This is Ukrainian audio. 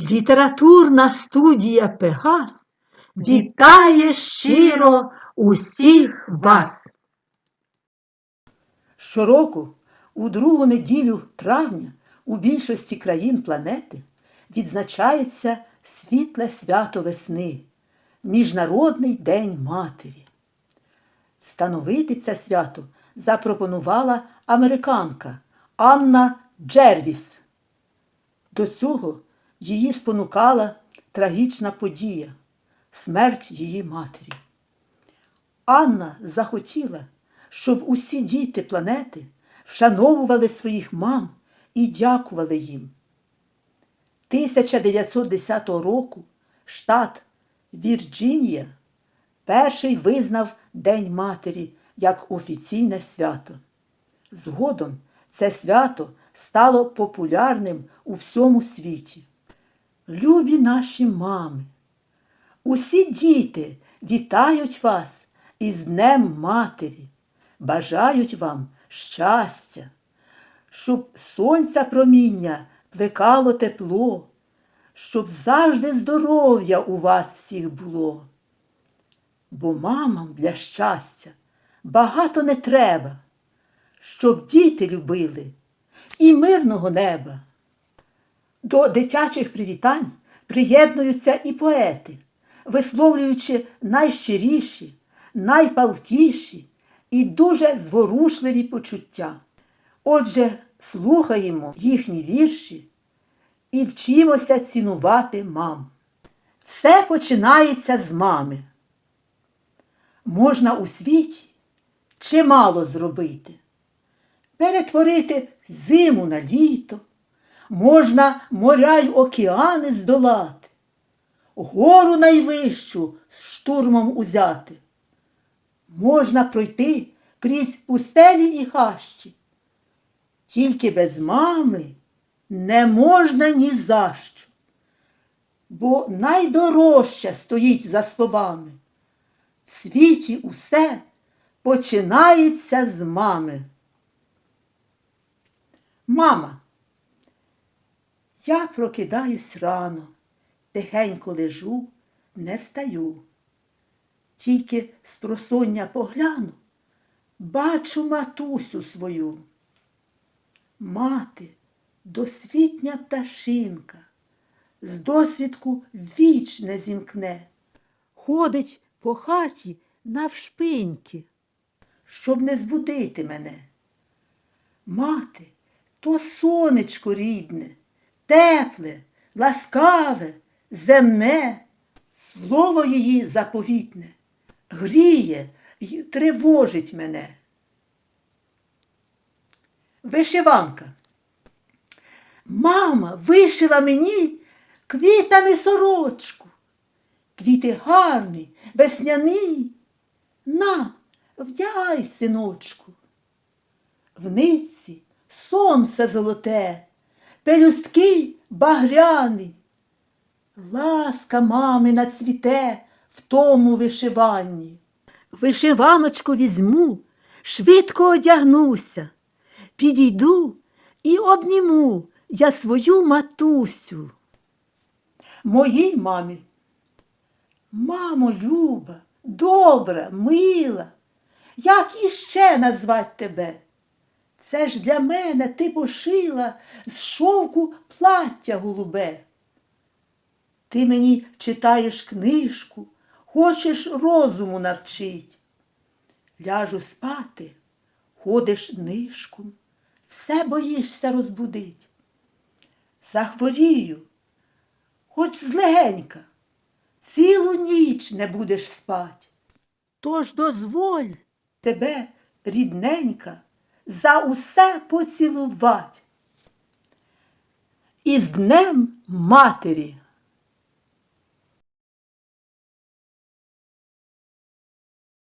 Літературна студія Пегас вітає щиро усіх вас. Щороку, у другу неділю травня, у більшості країн планети відзначається світле свято весни Міжнародний день Матері. Встановити це свято запропонувала американка Анна Джервіс. До цього її спонукала трагічна подія смерть її матері. Анна захотіла, щоб усі діти планети вшановували своїх мам і дякували їм. 1910 року штат Вірджинія перший визнав День Матері як офіційне свято. Згодом це свято стало популярним у всьому світі. Любі наші мами, усі діти вітають вас із Днем Матері, бажають вам щастя, щоб сонця проміння плекало тепло, щоб завжди здоров'я у вас всіх було. Бо мамам для щастя багато не треба, щоб діти любили і мирного неба. До дитячих привітань приєднуються і поети, висловлюючи найщиріші, найпалкіші і дуже зворушливі почуття. Отже, слухаємо їхні вірші і вчимося цінувати мам. Все починається з мами. Можна у світі чимало зробити, перетворити зиму на літо, можна моря й океани здолати, гору найвищу штурмом узяти. Можна пройти крізь пустелі і хащі. Тільки без мами не можна ні за що, бо найдорожче стоїть за словами. В світі усе починається з мами. Мама, я прокидаюсь рано, тихенько лежу, не встаю. Тільки з просоння погляну, бачу матусю свою. Мати, досвітня пташинка, з досвідку віч не зімкне, ходить по хаті навшпиньки, щоб не збудити мене. Мати, то сонечко рідне, тепле, ласкаве, земне, слово її заповітне, гріє й тривожить мене. Вишиванка. Мама вишила мені квітами сорочку. Квіти гарні, весняні. На, вдягай, синочку. В нитці сонце золоте, пелюстки багряні. Ласка мамина цвіте в тому вишиванні. Вишиваночку візьму, швидко одягнуся, підійду і обніму я свою матусю. Моїй мамі. Мамо, люба, добра, мила, як іще назвать тебе? Це ж для мене ти пошила з шовку плаття голубе. Ти мені читаєш книжку, хочеш розуму навчить. Ляжу спати, ходиш нишком, все боїшся розбудить. Захворію, хоч злегенька, цілу ніч не будеш спать. Тож дозволь тебе, рідненька, за усе поцілувать. Із Днем Матері!